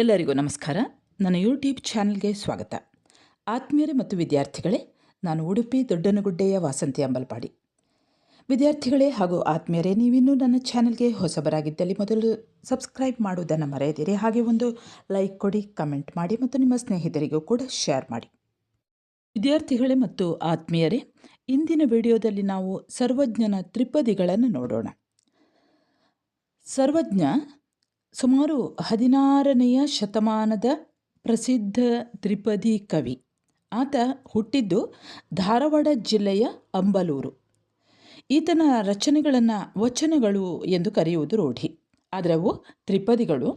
ಎಲ್ಲರಿಗೂ ನಮಸ್ಕಾರ. ನನ್ನ ಯೂಟ್ಯೂಬ್ ಚಾನಲ್ಗೆ ಸ್ವಾಗತ. ಆತ್ಮೀಯರೇ ಮತ್ತು ವಿದ್ಯಾರ್ಥಿಗಳೇ, ನಾನು ಉಡುಪಿ ದೊಡ್ಡನಗುಡ್ಡೆಯ ವಾಸಂತಿ ಅಂಬಲ್ಪಾಡಿ. ವಿದ್ಯಾರ್ಥಿಗಳೇ ಹಾಗೂ ಆತ್ಮೀಯರೇ, ನೀವಿನ್ನೂ ನನ್ನ ಚಾನಲ್ಗೆ ಹೊಸಬರಾಗಿದ್ದಲ್ಲಿ ಮೊದಲು ಸಬ್ಸ್ಕ್ರೈಬ್ ಮಾಡುವುದನ್ನು ಮರೆಯದಿರಿ. ಹಾಗೆ ಒಂದು ಲೈಕ್ ಕೊಡಿ, ಕಮೆಂಟ್ ಮಾಡಿ ಮತ್ತು ನಿಮ್ಮ ಸ್ನೇಹಿತರಿಗೂ ಕೂಡ ಶೇರ್ ಮಾಡಿ. ವಿದ್ಯಾರ್ಥಿಗಳೇ ಮತ್ತು ಆತ್ಮೀಯರೇ, ಇಂದಿನ ವಿಡಿಯೋದಲ್ಲಿ ನಾವು ಸರ್ವಜ್ಞನ ತ್ರಿಪದಿಗಳನ್ನು ನೋಡೋಣ. ಸರ್ವಜ್ಞ ಸುಮಾರು ಹದಿನಾರನೆಯ ಶತಮಾನದ ಪ್ರಸಿದ್ಧ ತ್ರಿಪದಿ ಕವಿ. ಆತ ಹುಟ್ಟಿದ್ದು ಧಾರವಾಡ ಜಿಲ್ಲೆಯ ಅಂಬಲೂರು. ಈತನ ರಚನೆಗಳನ್ನು ವಚನಗಳು ಎಂದು ಕರೆಯುವುದು ರೂಢಿ. ಆದರೆ ಅವು ತ್ರಿಪದಿಗಳು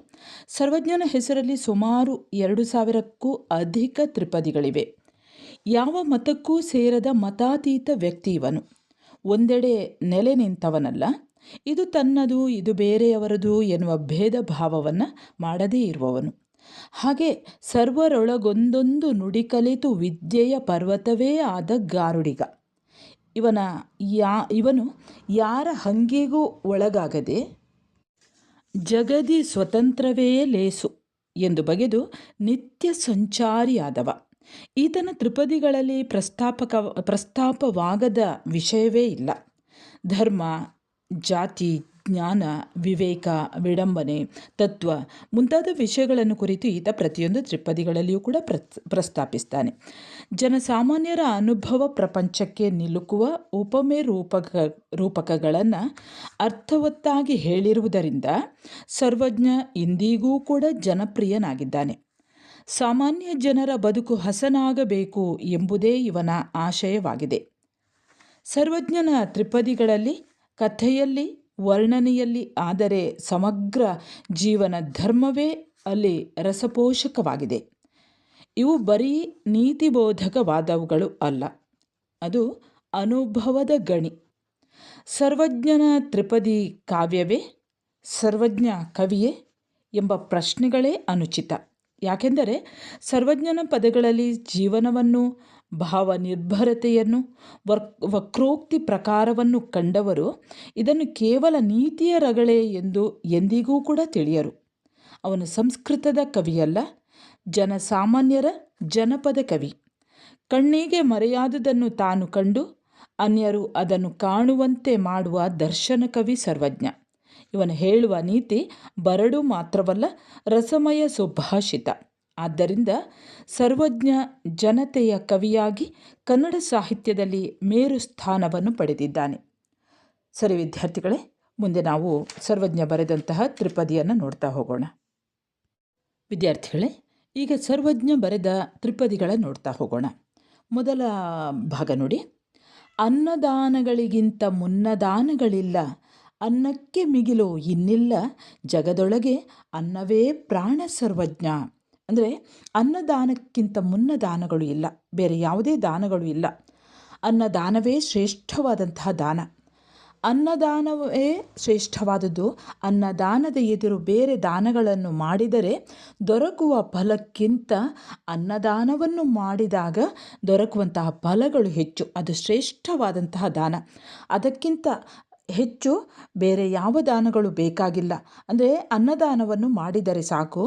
ಸರ್ವಜ್ಞನ ಹೆಸರಲ್ಲಿ ಸುಮಾರು ಎರಡು ಸಾವಿರಕ್ಕೂ ಅಧಿಕ ತ್ರಿಪದಿಗಳಿವೆ ಯಾವ ಮತಕ್ಕೂ ಸೇರದ ಮತಾತೀತ ವ್ಯಕ್ತಿ ಇವನು. ಒಂದೆಡೆ ನೆಲೆ ನಿಂತವನಲ್ಲ. ಇದು ತನ್ನದು, ಇದು ಬೇರೆಯವರದು ಎನ್ನುವ ಭೇದ ಭಾವವನ್ನು ಮಾಡದೇ ಇರುವವನು. ಹಾಗೆ ಸರ್ವರೊಳಗೊಂದೊಂದು ನುಡಿ ಕಲಿತು ವಿದ್ಯೆಯ ಪರ್ವತವೇ ಆದ ಗಾರುಡಿಗ. ಇವನ ಯಾ, ಇವನು ಯಾರ ಹಂಗಿಗೂ ಒಳಗಾಗದೆ ಜಗದಿ ಸ್ವತಂತ್ರವೇ ಲೇಸು ಎಂದು ಬಗೆದು ನಿತ್ಯ ಸಂಚಾರಿಯಾದವ. ಈತನ ತ್ರಿಪದಿಗಳಲ್ಲಿ ಪ್ರಸ್ತಾಪಕ, ಪ್ರಸ್ತಾಪವಾಗದ ವಿಷಯವೇ ಇಲ್ಲ. ಧರ್ಮ ಜಾತಿ, ಜ್ಞಾನ, ವಿವೇಕ, ವಿಡಂಬನೆ, ತತ್ವ ಮುಂತಾದ ವಿಷಯಗಳನ್ನು ಕುರಿತು ಈತ ಪ್ರತಿಯೊಂದು ತ್ರಿಪದಿಗಳಲ್ಲಿಯೂ ಕೂಡ ಪ್ರಸ್ತಾಪಿಸ್ತಾನೆ. ಜನಸಾಮಾನ್ಯರ ಅನುಭವ ಪ್ರಪಂಚಕ್ಕೆ ನಿಲುಕುವ ಉಪಮೆ ರೂಪಕ, ರೂಪಕಗಳನ್ನು ಅರ್ಥವತ್ತಾಗಿ ಹೇಳಿರುವುದರಿಂದ ಸರ್ವಜ್ಞ ಇಂದಿಗೂ ಕೂಡ ಜನಪ್ರಿಯನಾಗಿದ್ದಾನೆ. ಸಾಮಾನ್ಯ ಜನರ ಬದುಕು ಹಸನಾಗಬೇಕು ಎಂಬುದೇ ಇವನ ಆಶಯವಾಗಿದೆ. ಸರ್ವಜ್ಞನ ತ್ರಿಪದಿಗಳಲ್ಲಿ ಕಥೆಯಲ್ಲಿ, ವರ್ಣನೆಯಲ್ಲಿ ಆದರೆ ಸಮಗ್ರ ಜೀವನ ಧರ್ಮವೇ ಅಲ್ಲಿ ರಸಪೋಷಕವಾಗಿದೆ. ಇವು ಬರೀ ನೀತಿಬೋಧಕವಾದವುಗಳು ಅಲ್ಲ. ಅದು ಅನುಭವದ ಗಣಿ. ಸರ್ವಜ್ಞನ ತ್ರಿಪದಿ ಕಾವ್ಯವೇ, ಸರ್ವಜ್ಞ ಕವಿಯೇ ಎಂಬ ಪ್ರಶ್ನೆಗಳೇ ಅನುಚಿತ. ಯಾಕೆಂದರೆ ಸರ್ವಜ್ಞನ ಪದಗಳಲ್ಲಿ ಜೀವನವನ್ನು ಭಾವನಿರ್ಭರತೆಯನ್ನು ನಿರ್ಭರತೆಯನ್ನು ವಕ್ರೋಕ್ತಿ ಪ್ರಕಾರವನ್ನು ಕಂಡವರು ಇದನ್ನು ಕೇವಲ ನೀತಿಯ ರಗಳೆ ಎಂದು ಎಂದಿಗೂ ಕೂಡ ತಿಳಿಯರು. ಅವನು ಸಂಸ್ಕೃತದ ಕವಿಯಲ್ಲ, ಜನಸಾಮಾನ್ಯರ ಜನಪದ ಕವಿ. ಕಣ್ಣಿಗೆ ಮರೆಯಾದುದನ್ನು ತಾನು ಕಂಡು, ಅನ್ಯರು ಅದನ್ನು ಕಾಣುವಂತೆ ಮಾಡುವ ದರ್ಶನ ಕವಿ ಸರ್ವಜ್ಞ. ಇವನು ಹೇಳುವ ನೀತಿ ಬರಡು ಮಾತ್ರವಲ್ಲ, ರಸಮಯ ಸುಭಾಷಿತ ಆದ್ದರಿಂದ ಸರ್ವಜ್ಞ ಜನತೆಯ ಕವಿಯಾಗಿ ಕನ್ನಡ ಸಾಹಿತ್ಯದಲ್ಲಿ ಮೇರು ಸ್ಥಾನವನ್ನು ಪಡೆದಿದ್ದಾನೆ. ಸರಿ ವಿದ್ಯಾರ್ಥಿಗಳೇ, ಮುಂದೆ ನಾವು ಸರ್ವಜ್ಞ ಬರೆದಂತಹ ತ್ರಿಪದಿಯನ್ನು ನೋಡ್ತಾ ಹೋಗೋಣ. ವಿದ್ಯಾರ್ಥಿಗಳೇ, ಈಗ ಸರ್ವಜ್ಞ ಬರೆದ ತ್ರಿಪದಿಗಳ ನೋಡ್ತಾ ಹೋಗೋಣ. ಮೊದಲ ಭಾಗ ನೋಡಿ. ಅನ್ನದಾನಗಳಿಗಿಂತ ಮುನ್ನದಾನಗಳಿಲ್ಲ, ಅನ್ನಕ್ಕೆ ಮಿಗಿಲು ಇನ್ನಿಲ್ಲ, ಜಗದೊಳಗೆ ಅನ್ನವೇ ಪ್ರಾಣ ಸರ್ವಜ್ಞ. ಅಂದರೆ ಅನ್ನದಾನಕ್ಕಿಂತ ಮುನ್ನ ದಾನಗಳು ಇಲ್ಲ. ಬೇರೆ ಯಾವುದೇ ದಾನಗಳು ಇಲ್ಲ. ಅನ್ನದಾನವೇ ಶ್ರೇಷ್ಠವಾದಂತಹ ದಾನ. ಅನ್ನದಾನವೇ ಶ್ರೇಷ್ಠವಾದದ್ದು, ಅನ್ನದಾನದ ಎದುರು ಬೇರೆ ದಾನಗಳನ್ನು ಮಾಡಿದರೆ ದೊರಕುವ ಫಲಕ್ಕಿಂತ ಅನ್ನದಾನವನ್ನು ಮಾಡಿದಾಗ ದೊರಕುವಂತಹ ಫಲಗಳು ಹೆಚ್ಚು. ಅದು ಶ್ರೇಷ್ಠವಾದಂತಹ ದಾನ. ಅದಕ್ಕಿಂತ ಹೆಚ್ಚು ಬೇರೆ ಯಾವ ದಾನಗಳು ಬೇಕಾಗಿಲ್ಲ. ಅಂದರೆ ಅನ್ನದಾನವನ್ನು ಮಾಡಿದರೆ ಸಾಕು.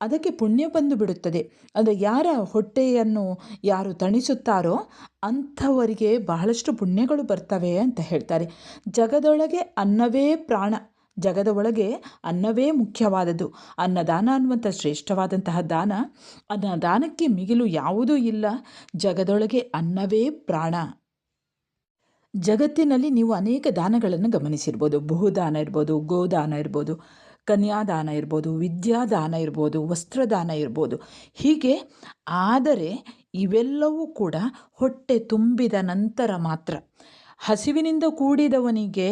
ಅದಕ್ಕೆ ಪುಣ್ಯ ಬಂದು ಬಿಡುತ್ತದೆ. ಅಂದರೆ ಯಾರ ಹೊಟ್ಟೆಯನ್ನು ಯಾರು ತಣಿಸುತ್ತಾರೋ ಅಂಥವರಿಗೆ ಬಹಳಷ್ಟು ಪುಣ್ಯಗಳು ಬರ್ತವೆ ಅಂತ ಹೇಳ್ತಾರೆ. ಜಗದೊಳಗೆ ಅನ್ನವೇ ಪ್ರಾಣ. ಜಗದ ಒಳಗೆ ಅನ್ನವೇ ಮುಖ್ಯವಾದದ್ದು. ಅನ್ನದಾನ ಅನ್ನುವಂಥ ಶ್ರೇಷ್ಠವಾದಂತಹ ದಾನ. ಅನ್ನದಾನಕ್ಕೆ ಮಿಗಿಲು ಯಾವುದೂ ಇಲ್ಲ. ಜಗದೊಳಗೆ ಅನ್ನವೇ ಪ್ರಾಣ. ಜಗತ್ತಿನಲ್ಲಿ ನೀವು ಅನೇಕ ದಾನಗಳನ್ನು ಗಮನಿಸಿರ್ಬೋದು. ಬಹುದಾನ ಇರ್ಬೋದು, ಗೋದಾನ ಇರ್ಬೋದು. ಕನ್ಯಾದಾನ ಇರ್ಬೋದು, ವಿದ್ಯಾದಾನ ಇರ್ಬೋದು, ವಸ್ತ್ರದಾನ ಇರ್ಬೋದು. ಹೀಗೆ ಆದರೆ ಇವೆಲ್ಲವೂ ಕೂಡ ಹೊಟ್ಟೆ ತುಂಬಿದ ನಂತರ ಮಾತ್ರ ಹಸಿವಿನಿಂದ ಕೂಡಿದವನಿಗೆ,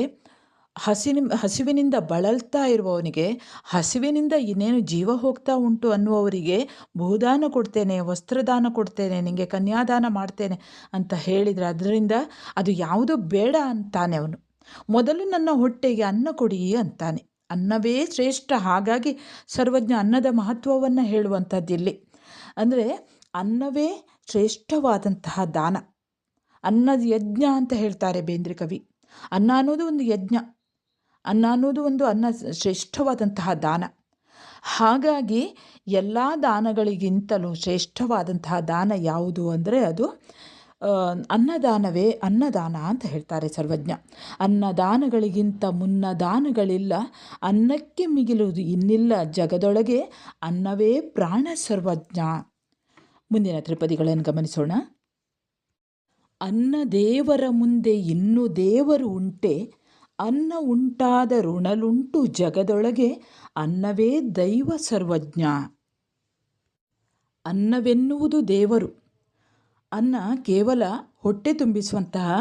ಹಸಿನ, ಹಸಿವಿನಿಂದ ಬಳಲ್ತಾ ಇರುವವನಿಗೆ, ಹಸಿವಿನಿಂದ ಇನ್ನೇನು ಜೀವ ಹೋಗ್ತಾ ಉಂಟು ಅನ್ನುವವರಿಗೆ ಭೂದಾನ ಕೊಡ್ತೇನೆ, ವಸ್ತ್ರದಾನ ಕೊಡ್ತೇನೆ ನಿಮಗೆ ಕನ್ಯಾದಾನ ಮಾಡ್ತೇನೆ ಅಂತ ಹೇಳಿದರೆ ಅದರಿಂದ ಅದು ಯಾವುದು ಬೇಡ ಅಂತಾನೆ ಅವನು. ಮೊದಲು ನನ್ನ ಹೊಟ್ಟೆಗೆ ಅನ್ನ ಕೊಡಿ ಅಂತಾನೆ. ಅನ್ನವೇ ಶ್ರೇಷ್ಠ. ಹಾಗಾಗಿ ಸರ್ವಜ್ಞ ಅನ್ನದ ಮಹತ್ವವನ್ನು ಹೇಳುವಂಥದ್ದಿಲ್ಲಿ ಅಂದರೆ ಅನ್ನವೇ ಶ್ರೇಷ್ಠವಾದಂತಹ ದಾನ. ಅನ್ನದ ಯಜ್ಞ ಅಂತ ಹೇಳ್ತಾರೆ ಬೇಂದ್ರೆ ಕವಿ. ಅನ್ನ ಅನ್ನೋದು ಒಂದು ಯಜ್ಞ. ಅನ್ನ ಅನ್ನೋದು ಒಂದು ಅನ್ನ ಶ್ರೇಷ್ಠವಾದಂತಹ ದಾನ. ಹಾಗಾಗಿ ಎಲ್ಲ ದಾನಗಳಿಗಿಂತಲೂ ಶ್ರೇಷ್ಠವಾದಂತಹ ದಾನ ಯಾವುದು ಅಂದರೆ ಅದು ಅನ್ನದಾನವೇ ಅನ್ನದಾನ ಅಂತ ಹೇಳ್ತಾರೆ ಸರ್ವಜ್ಞ. ಅನ್ನದಾನಗಳಿಗಿಂತ ಮುನ್ನ ದಾನಗಳಿಲ್ಲ ಅನ್ನಕ್ಕೆ ಮಿಗಿಲುವುದು ಇನ್ನಿಲ್ಲ, ಜಗದೊಳಗೆ ಅನ್ನವೇ ಪ್ರಾಣ ಸರ್ವಜ್ಞ. ಮುಂದಿನ ತ್ರಿಪದಿಗಳನ್ನು ಗಮನಿಸೋಣ. ಅನ್ನ ದೇವರ ಮುಂದೆ ಇನ್ನು ದೇವರು ಉಂಟೆ, ಅನ್ನ ಉಂಟಾದ ಋಣಲುಂಟು ಜಗದೊಳಗೆ ಅನ್ನವೇ ದೈವ ಸರ್ವಜ್ಞ. ಅನ್ನವೆನ್ನುವುದು ದೇವರು. ಅನ್ನ ಕೇವಲ ಹೊಟ್ಟೆ ತುಂಬಿಸುವಂತಹ,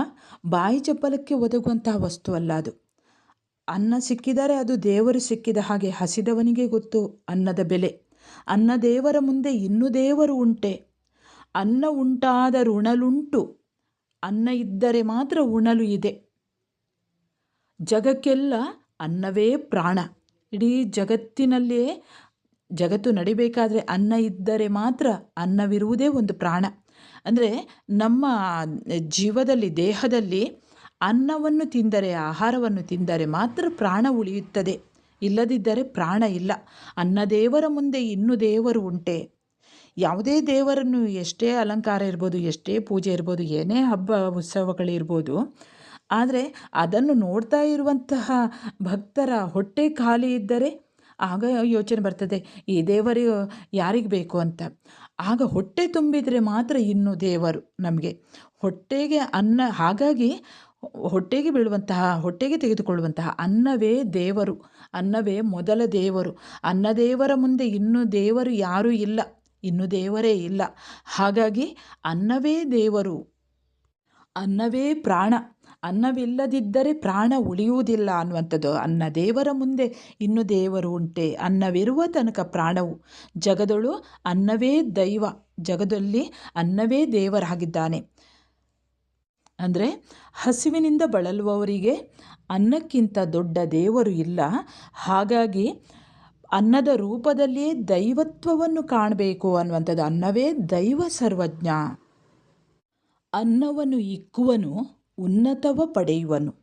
ಬಾಯಿ ಚಪ್ಪಲಕ್ಕೆ ಒದಗುವಂತಹ ವಸ್ತು ಅಲ್ಲ ಅದು. ಅನ್ನ ಸಿಕ್ಕಿದರೆ ಅದು ದೇವರು ಸಿಕ್ಕಿದ ಹಾಗೆ ಹಸಿದವನಿಗೆ ಗೊತ್ತು ಅನ್ನದ ಬೆಲೆ. ಅನ್ನ ದೇವರ ಮುಂದೆ ಇನ್ನೂ ದೇವರು ಉಂಟೆ. ಅನ್ನ ಉಂಟಾದ ಋಣಲುಂಟು. ಅನ್ನ ಇದ್ದರೆ ಮಾತ್ರ ಉಣಲು ಇದೆ. ಜಗಕ್ಕೆಲ್ಲ ಅನ್ನವೇ ಪ್ರಾಣ. ಇಡೀ ಜಗತ್ತಿನಲ್ಲಿಯೇ, ಜಗತ್ತು ನಡಿಬೇಕಾದರೆ ಅನ್ನ ಇದ್ದರೆ ಮಾತ್ರ ಅನ್ನವಿರುವುದೇ ಒಂದು ಪ್ರಾಣ. ಅಂದರೆ ನಮ್ಮ ಜೀವದಲ್ಲಿ, ದೇಹದಲ್ಲಿ ಅನ್ನವನ್ನು ತಿಂದರೆ, ಆಹಾರವನ್ನು ತಿಂದರೆ ಮಾತ್ರ ಪ್ರಾಣ ಉಳಿಯುತ್ತದೆ. ಇಲ್ಲದಿದ್ದರೆ ಪ್ರಾಣ ಇಲ್ಲ. ಅನ್ನ ದೇವರ ಮುಂದೆ ಇನ್ನು ದೇವರು ಉಂಟೆ. ಯಾವುದೇ ದೇವರನ್ನು ಎಷ್ಟೇ ಅಲಂಕಾರ ಇರ್ಬೋದು, ಎಷ್ಟೇ ಪೂಜೆ ಇರ್ಬೋದು, ಏನೇ ಹಬ್ಬ ಉತ್ಸವಗಳಿರ್ಬೋದು ಆದರೆ ಅದನ್ನು ನೋಡ್ತಾ ಇರುವಂತಹ ಭಕ್ತರ ಹೊಟ್ಟೆ ಖಾಲಿ ಇದ್ದರೆ ಆಗ ಯೋಚನೆ ಬರ್ತದೆ, ಈ ದೇವರು ಯಾರಿಗೆ ಬೇಕು ಅಂತ. ಆಗ ಹೊಟ್ಟೆ ತುಂಬಿದರೆ ಮಾತ್ರ ಇನ್ನು ದೇವರು ನಮಗೆ. ಹೊಟ್ಟೆಗೆ ಅನ್ನ, ಹಾಗಾಗಿ ಹೊಟ್ಟೆಗೆ ಬೀಳುವಂತಹ, ಹೊಟ್ಟೆಗೆ ತೆಗೆದುಕೊಳ್ಳುವಂತಹ ಅನ್ನವೇ ದೇವರು, ಅನ್ನವೇ ಮೊದಲ ದೇವರು. ಅನ್ನ ದೇವರ ಮುಂದೆ ಇನ್ನು ದೇವರು ಯಾರೂ ಇಲ್ಲ, ಇನ್ನು ದೇವರೇ ಇಲ್ಲ. ಹಾಗಾಗಿ ಅನ್ನವೇ ದೇವರು, ಅನ್ನವೇ ಪ್ರಾಣ. ಅನ್ನವಿಲ್ಲದಿದ್ದರೆ ಪ್ರಾಣ ಉಳಿಯುವುದಿಲ್ಲ ಅನ್ನುವಂಥದ್ದು. ಅನ್ನ ದೇವರ ಮುಂದೆ ಇನ್ನು ದೇವರು ಉಂಟೆ. ಅನ್ನವಿರುವ ತನಕ ಪ್ರಾಣವು ಜಗದಳು ಅನ್ನವೇ ದೈವ. ಜಗದಲ್ಲಿ ಅನ್ನವೇ ದೇವರಾಗಿದ್ದಾನೆ. ಅಂದರೆ ಹಸಿವಿನಿಂದ ಬಳಲುವವರಿಗೆ ಅನ್ನಕ್ಕಿಂತ ದೊಡ್ಡ ದೇವರು ಇಲ್ಲ. ಹಾಗಾಗಿ ಅನ್ನದ ರೂಪದಲ್ಲಿಯೇ ದೈವತ್ವವನ್ನು ಕಾಣಬೇಕು ಅನ್ನುವಂಥದ್ದು. ಅನ್ನವೇ ದೈವ ಸರ್ವಜ್ಞ. ಅನ್ನವನ್ನು ಇಕ್ಕುವನು ಉನ್ನತವ ಪಡೆಯುವನು.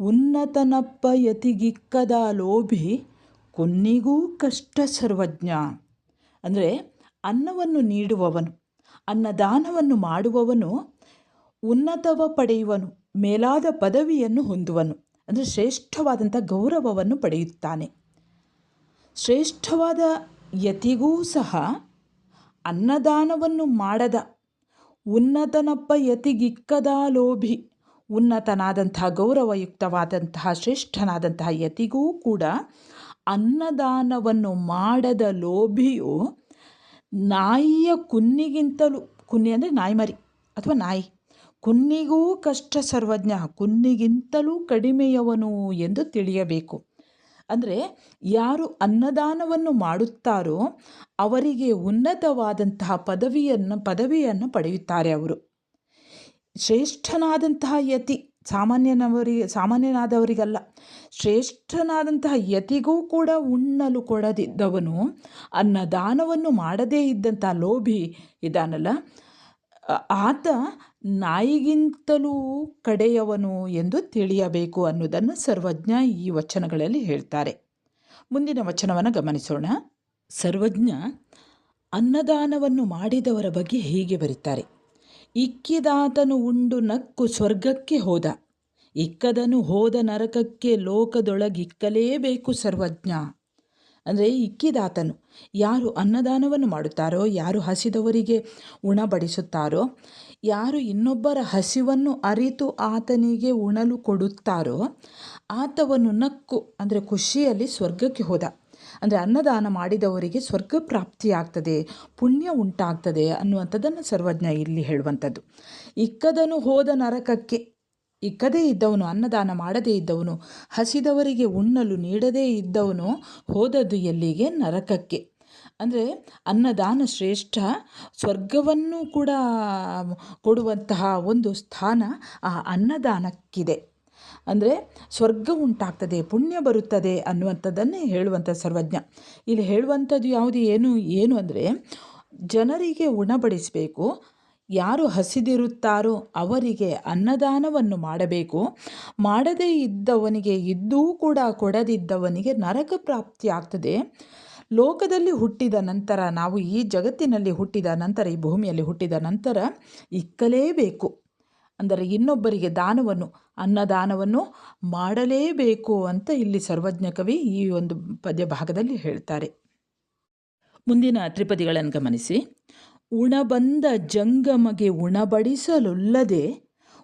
ಉನ್ನತನಪ್ಪ ಯತಿಗಿಕ್ಕದ ಲೋಭಿ ಕೊನ್ನಿಗೂ ಕಷ್ಟ ಸರ್ವಜ್ಞ. ಅಂದರೆ ಅನ್ನವನ್ನು ನೀಡುವವನು, ಅನ್ನದಾನವನ್ನು ಮಾಡುವವನು, ಉನ್ನತವ ಪಡೆಯುವನು, ಮೇಲಾದ ಪದವಿಯನ್ನು ಹೊಂದುವನು. ಅಂದರೆ ಶ್ರೇಷ್ಠವಾದಂಥ ಗೌರವವನ್ನು ಪಡೆಯುತ್ತಾನೆ. ಶ್ರೇಷ್ಠವಾದ ಯತಿಗೂ ಸಹ ಅನ್ನದಾನವನ್ನು ಮಾಡದ ಉನ್ನತನಪ್ಪ ಯತಿಗಿಕ್ಕದ ಲೋಭಿ ಉನ್ನತನಾದಂತಹ ಗೌರವಯುಕ್ತವಾದಂತಹ ಶ್ರೇಷ್ಠನಾದಂತಹ ಯತಿಗೂ ಕೂಡ ಅನ್ನದಾನವನ್ನು ಮಾಡದ ಲೋಭಿಯು ನಾಯಿಯ ಕುನ್ನಿಗಿಂತಲೂ, ಕುನ್ನಿ ಅಂದರೆ ನಾಯಿಮರಿ ಅಥವಾ ನಾಯಿ, ಕುನ್ನಿಗೂ ಕಷ್ಟ ಸರ್ವಜ್ಞ, ಕುನ್ನಿಗಿಂತಲೂ ಕಡಿಮೆಯವನು ಎಂದು ತಿಳಿಯಬೇಕು. ಅಂದರೆ ಯಾರು ಅನ್ನದಾನವನ್ನು ಮಾಡುತ್ತಾರೋ ಅವರಿಗೆ ಉನ್ನತವಾದಂತಹ ಪದವಿಯನ್ನು ಪದವಿಯನ್ನು ಪಡೆಯುತ್ತಾರೆ ಅವರು. ಶ್ರೇಷ್ಠನಾದಂತಹ ಯತಿ ಸಾಮಾನ್ಯನವರಿಗೆ, ಸಾಮಾನ್ಯನಾದವರಿಗಲ್ಲ. ಶ್ರೇಷ್ಠನಾದಂತಹ ಯತಿಗೂ ಕೂಡ ಉಣ್ಣಲು ಕೊಡದಿದ್ದವನು ಅನ್ನದಾನವನ್ನು ಮಾಡದೇ ಇದ್ದಂಥ ಲೋಭಿ ಇದಾನಲ್ಲ ಆತ ನಾಯಿಗಿಂತಲೂ ಕಡೆಯವನು ಎಂದು ತಿಳಿಯಬೇಕು ಅನ್ನೋದನ್ನು ಸರ್ವಜ್ಞ ಈ ವಚನಗಳಲ್ಲಿ ಹೇಳ್ತಾರೆ. ಮುಂದಿನ ವಚನವನ್ನು ಗಮನಿಸೋಣ. ಸರ್ವಜ್ಞ ಅನ್ನದಾನವನ್ನು ಮಾಡಿದವರ ಬಗ್ಗೆ ಹೀಗೆ ಬರೀತಾರೆ. ಇಕ್ಕಿದಾತನು ಉಂಡು ನಕ್ಕು ಸ್ವರ್ಗಕ್ಕೆ ಹೋದ. ಇಕ್ಕದನು ಹೋದ ನರಕಕ್ಕೆ ಲೋಕದೊಳಗಿಕ್ಕಲೇಬೇಕು ಸರ್ವಜ್ಞ. ಅಂದರೆ ಇಕ್ಕಿದಾತನು ಯಾರು ಅನ್ನದಾನವನ್ನು ಮಾಡುತ್ತಾರೋ, ಯಾರು ಹಸಿದವರಿಗೆ ಉಣಬಡಿಸುತ್ತಾರೋ, ಯಾರು ಇನ್ನೊಬ್ಬರ ಹಸಿವನ್ನು ಅರಿತು ಆತನಿಗೆ ಉಣಲು ಕೊಡುತ್ತಾರೋ, ಆತವನ್ನು ನಕ್ಕು ಅಂದರೆ ಖುಷಿಯಲ್ಲಿ ಸ್ವರ್ಗಕ್ಕೆ ಹೋದ. ಅಂದರೆ ಅನ್ನದಾನ ಮಾಡಿದವರಿಗೆ ಸ್ವರ್ಗ ಪ್ರಾಪ್ತಿಯಾಗ್ತದೆ, ಪುಣ್ಯ ಉಂಟಾಗ್ತದೆ ಅನ್ನುವಂಥದ್ದನ್ನು ಸರ್ವಜ್ಞ ಇಲ್ಲಿ ಹೇಳುವಂಥದ್ದು. ಇಕ್ಕದನು ಹೋದ ನರಕಕ್ಕೆ, ಇಕ್ಕದೇ ಇದ್ದವನು, ಅನ್ನದಾನ ಮಾಡದೇ ಇದ್ದವನು, ಹಸಿದವರಿಗೆ ಉಣ್ಣಲು ನೀಡದೇ ಇದ್ದವನು ಹೋದದ್ದು ಎಲ್ಲಿಗೆ? ನರಕಕ್ಕೆ. ಅಂದರೆ ಅನ್ನದಾನ ಶ್ರೇಷ್ಠ, ಸ್ವರ್ಗವನ್ನು ಕೂಡ ಕೊಡುವಂತಹ ಒಂದು ಸ್ಥಾನ ಆ ಅನ್ನದಾನಕ್ಕಿದೆ. ಅಂದರೆ ಸ್ವರ್ಗ ಉಂಟಾಗ್ತದೆ, ಪುಣ್ಯ ಬರುತ್ತದೆ ಅನ್ನುವಂಥದ್ದನ್ನೇ ಹೇಳುವಂಥ ಸರ್ವಜ್ಞ. ಇಲ್ಲಿ ಹೇಳುವಂಥದ್ದು ಯಾವುದು, ಏನು ಏನು ಅಂದರೆ ಜನರಿಗೆ ಉಣಬಡಿಸಬೇಕು, ಯಾರು ಹಸಿದಿರುತ್ತಾರೋ ಅವರಿಗೆ ಅನ್ನದಾನವನ್ನು ಮಾಡಬೇಕು, ಮಾಡದೇ ಇದ್ದವನಿಗೆ ಇದ್ದೂ ಕೂಡ ಕೊಡದಿದ್ದವನಿಗೆ ನರಕ ಪ್ರಾಪ್ತಿ ಆಗ್ತದೆ. ಲೋಕದಲ್ಲಿ ಹುಟ್ಟಿದ ನಂತರ, ನಾವು ಈ ಜಗತ್ತಿನಲ್ಲಿ ಹುಟ್ಟಿದ ನಂತರ, ಈ ಭೂಮಿಯಲ್ಲಿ ಹುಟ್ಟಿದ ನಂತರ ಇಕ್ಕಲೇಬೇಕು. ಅಂದರೆ ಇನ್ನೊಬ್ಬರಿಗೆ ದಾನವನ್ನು, ಅನ್ನದಾನವನ್ನು ಮಾಡಲೇಬೇಕು ಅಂತ ಇಲ್ಲಿ ಸರ್ವಜ್ಞ ಕವಿ ಈ ಒಂದು ಪದ್ಯ ಭಾಗದಲ್ಲಿ ಹೇಳ್ತಾರೆ. ಮುಂದಿನ ತ್ರಿಪದಿಗಳನ್ನು ಗಮನಿಸಿ. ಉಣಬಂದ ಜಂಗಮಗೆ ಉಣಬಡಿಸಲುಲ್ಲದೆ